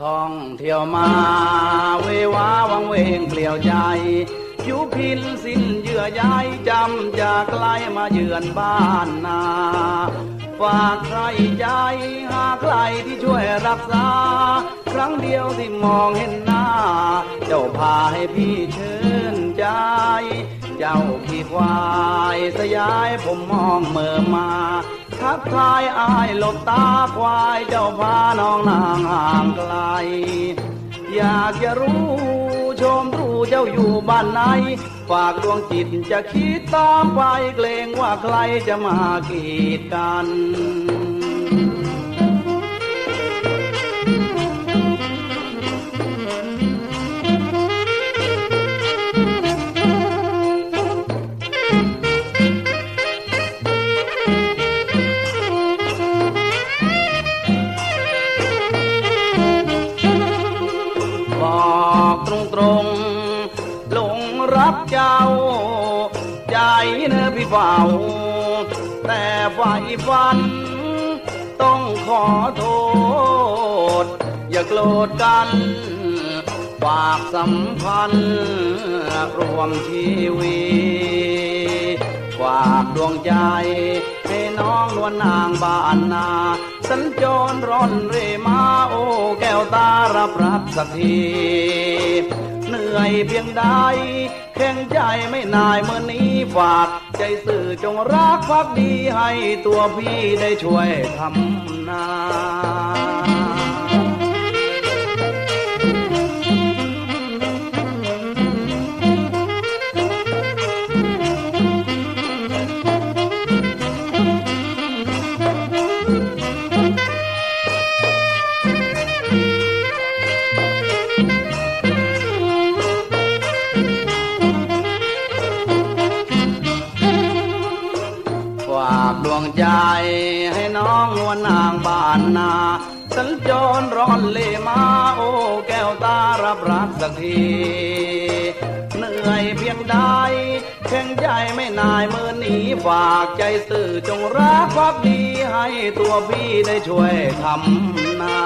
ท่องเที่ยวมาเววาวังเวงเปลี่ยวใจผิวพินสิ้นเยื่อใยจำจากไกลมาเยือนบ้านนา ฝากใครใจ หาใครที่ช่วยรักษา ครั้งเดียวที่มองเห็นหน้า เจ้าพาให้พี่เชิญใจ เจ้าขี่ควายสยายผมมองเมื่อมาทักทายอายหลบตาควายเจ้าพาน้องนางห่างไกล อยากจะรู้ ชมรู้เจ้าอยู่บ้านไหน ฝากดวงจิตจะคิดตามไปเกรงว่าใครจะมากีดกันบอก ตรงตรงหลงรักเจ้า ใจเนื้อพี่เฝ้า แต่ไฟฟัน ต้องขอโทษ อย่าโกรธกันฝากสัมพันธ์รวมชีวิตฝากดวงใจให้น้องนวลนางบ้านนา สัญจรร่อนเรมาโอ ตารับรักสักทีเหนื่อยเพียงใดแข็งใจไม่นายเมื่อนี้ฝากใจสื่อจงรักพักดีให้ตัวพี่ได้ช่วยทำนา ฝากดวงใจ ให้น้องนวลนางบ้านนาสัญจรร้อนเลมาโอ้แก้วตารับรักสักทีเหนื่อยเพียงใดแข็งใจไม่นายมือนีฝากใจสื่อจงรักพักดีให้ตัวพี่ได้ช่วยทำนา